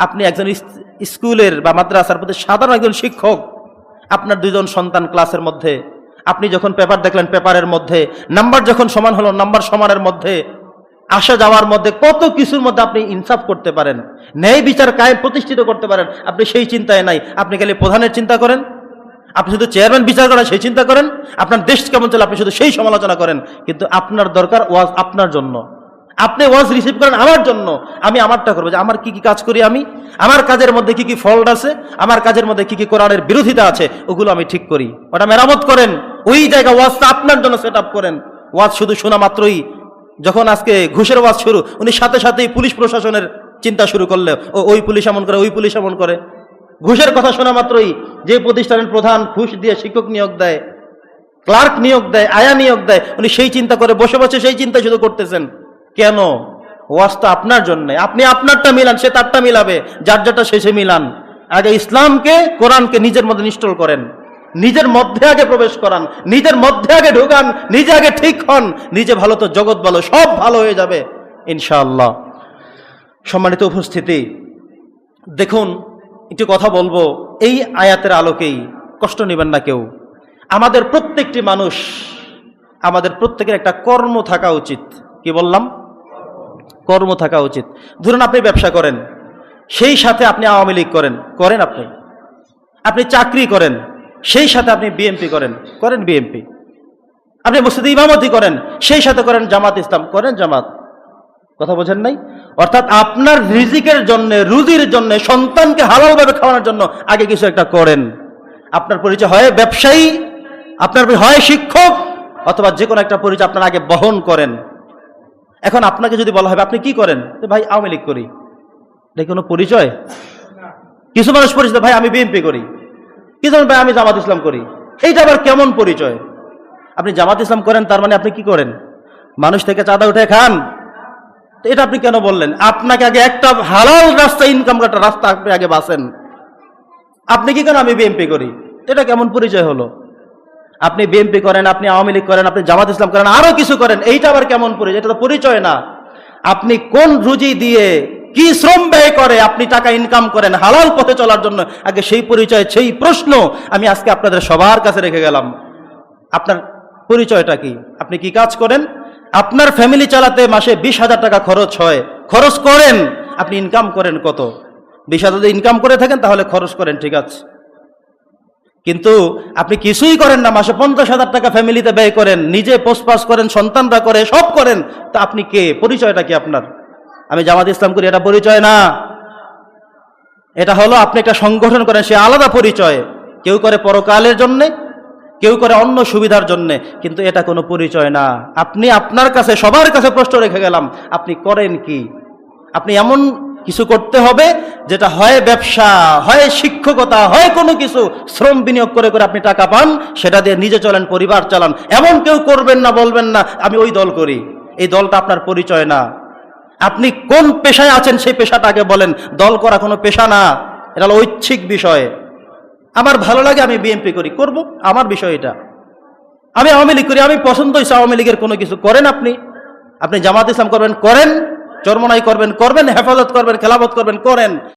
আপনি একজন স্কুলের বা মাদ্রাসার প্রতি সাধারণ একজন শিক্ষক, আপনার দুজন সন্তান ক্লাসের মধ্যে, আপনি যখন পেপার দেখলেন পেপারের মধ্যে, নাম্বার যখন সমান হলো নাম্বার সমানের মধ্যে, আসা যাওয়ার মধ্যে কত কিছুর মধ্যে আপনি ইনসাফ করতে পারেন, ন্যায় বিচার কায়ে প্রতিষ্ঠিত করতে পারেন, আপনি সেই চিন্তায় নাই। আপনি খালি প্রধানের চিন্তা করেন, আপনি শুধু চেয়ারম্যান বিচার করেন, সেই চিন্তা করেন, আপনার দেশ কেমন চলে, আপনি শুধু সেই সমালোচনা করেন, কিন্তু আপনার দরকার ওয়াজ আপনার জন্য। আপনি ওয়াজ রিসিভ করেন আমার জন্য, আমি আমারটা করব। যে আমার কি কি কাজ করি আমি? আমার কাজের মধ্যে কি কি ফল্ট আছে? আমার কাজের মধ্যে কি কি কোরআনের বিরোধিতা আছে? ওগুলো আমি ঠিক করি। ওটা মেরামত করেন। ওই জায়গা ওয়াজটা আপনার জন্য সেট করেন। ওয়াজ শুধু শোনা মাত্রই। যখন আজকে ঘুষের ওয়াজ শুরু, উনি সাথে সাথেই পুলিশ প্রশাসনের চিন্তা শুরু করলে ও, ওই পুলিশ এমন করে, ওই পুলিশ এমন করে। ঘুষের কথা শোনা মাত্রই যে প্রতিষ্ঠানের প্রধান ঘুষ দিয়ে শিক্ষক নিয়োগ দেয়, ক্লার্ক নিয়োগ দেয়, আয়া নিয়োগ দেয়, উনি সেই চিন্তা করে, বসে বসে সেই চিন্তা শুধু করতেছেন। কেন? ওয়াজ তো আপনার জন্য। আপনি আপনারটা মিলান, সে তারটা মিলাবে, যার যারটা শেষে মিলান। আগে ইসলামকে, কোরআনকে নিজের মধ্যে নিশ্চল করেন। নিজের মধ্যে আগে প্রবেশ করান, নিজের মধ্যে আগে ঢুকান, নিজে আগে ঠিক হন, নিজে ভালো তো জগৎ ভালো, সব ভালো হয়ে যাবে, ইনশাআল্লাহ। সম্মানিত উপস্থিতি, দেখুন, একটি কথা বলব, এই আয়াতের আলোকেই, কষ্ট নেবেন না কেউ। আমাদের প্রত্যেকটি মানুষ, আমাদের প্রত্যেকের একটা কর্ম থাকা উচিত। কি বললাম? কর্ম থাকা উচিত। ধরুন আপনি ব্যবসা করেন, সেই সাথে আপনি আওয়ামী লীগ করেন করেন আপনি। আপনি চাকরি করেন, সেই সাথে আপনি বিএমপি করেন করেন বিএমপি আপনি মসজিদে ইমামতি করেন, সেই সাথে করেন জামাত ইসলাম, করেন জামাত। কথা বোঝেন নাই? অর্থাৎ আপনার রিজিকের জন্য, রুজির জন্য, সন্তানকে হালালভাবে খাওয়ানোর জন্য আগে কিছু একটা করেন। আপনার পরিচয় হয় ব্যবসায়ী, আপনার হয় শিক্ষক, অথবা যে কোনো একটা পরিচয় আপনার আগে বহন করেন। এখন আপনাকে যদি বলা হবে, আপনি কি করেন? ভাই, আওয়ামী লীগ করি। এটা কোনো পরিচয়? কিছু মানুষ পরিচয় ভাই, আমি বিএনপি করি। কিছু ভাই, আমি জামাত ইসলাম করি? এইটা আবার কেমন পরিচয়? আপনি জামাত ইসলাম করেন, তার মানে আপনি কি করেন? মানুষ থেকে চাঁদা উঠে খান। এটা আপনি কেন বললেন? আপনাকে আগে একটা হালাল রাস্তা ইনকাম রাস্তা আপনি আগে বাসেন আপনি কি কেন আমি বিএমপি করি। এটা কেমন পরিচয় হলো? আপনি বিএমপি করেন, আপনি আওয়ামী লীগ করেন, আপনি জামাত ইসলাম করেন, আরও কিছু করেন, এইটা আবার কেমন পরিচয়? এটা তো পরিচয় না। আপনি কোন রুজি দিয়ে কি শ্রম ব্যয় করে আপনি টাকা ইনকাম করেন হালাল পথে চলার জন্য? আগে সেই পরিচয়, সেই প্রশ্ন আমি আজকে আপনাদের সবার কাছে রেখে গেলাম। আপনার পরিচয়টা কি? আপনি কি কাজ করেন? আপনার ফ্যামিলি চালাতে মাসে বিশ হাজার টাকা খরচ হয়। খরচ করেন, আপনি ইনকাম করেন কত? বিশ হাজার ইনকাম করে থাকেন, তাহলে খরচ করেন, ঠিক আছে। কিন্তু আপনি কিছুই করেন না, মাসে পঞ্চাশ হাজার টাকা ফ্যামিলিতে ব্যয় করেন, নিজে পোস্টপাস করেন, সন্তানরা করে, সব করেন, তা আপনি কে? পরিচয়টা কি আপনার? আমি জামাত ইসলাম করি, এটা পরিচয় না। এটা হলো আপনি একটা সংগঠন করেন, সে আলাদা পরিচয়। কেউ করে পরকালের জন্যে, কেউ করে অন্য সুবিধার জন্যে, কিন্তু এটা কোনো পরিচয় না। আপনি আপনার কাছে, সবার কাছে প্রশ্ন রেখে গেলাম, আপনি করেন কি? আপনি এমন কিছু করতে হবে, যেটা হয় ব্যবসা, হয় শিক্ষকতা, হয় কোনো কিছু, শ্রম বিনিয়োগ করে করে আপনি টাকা পান, সেটা দিয়ে নিজে চলেন, পরিবার চালান। এমন কেউ করবেন না, বলবেন না, আমি ওই দল করি। এই দলটা আপনার পরিচয় না। আপনি কোন পেশায় আছেন, সেই পেশাটাকে বলেন। দল করা কোনো পেশা না। এটা হলো ঐচ্ছিক বিষয়। আমার ভালো লাগে, আমি বিএনপি করি। করব, আমার বিষয় এটা। আমি আওয়ামী লীগ করি, আমি পছন্দ হয়েছে আওয়ামী লীগের কোনো কিছু। করেন আপনি। আপনি জামাত ইসলাম করবেন, করেন। চরমনাই করবেন করবেন হেফাজত করবেন খেলাফত করবেন করেন।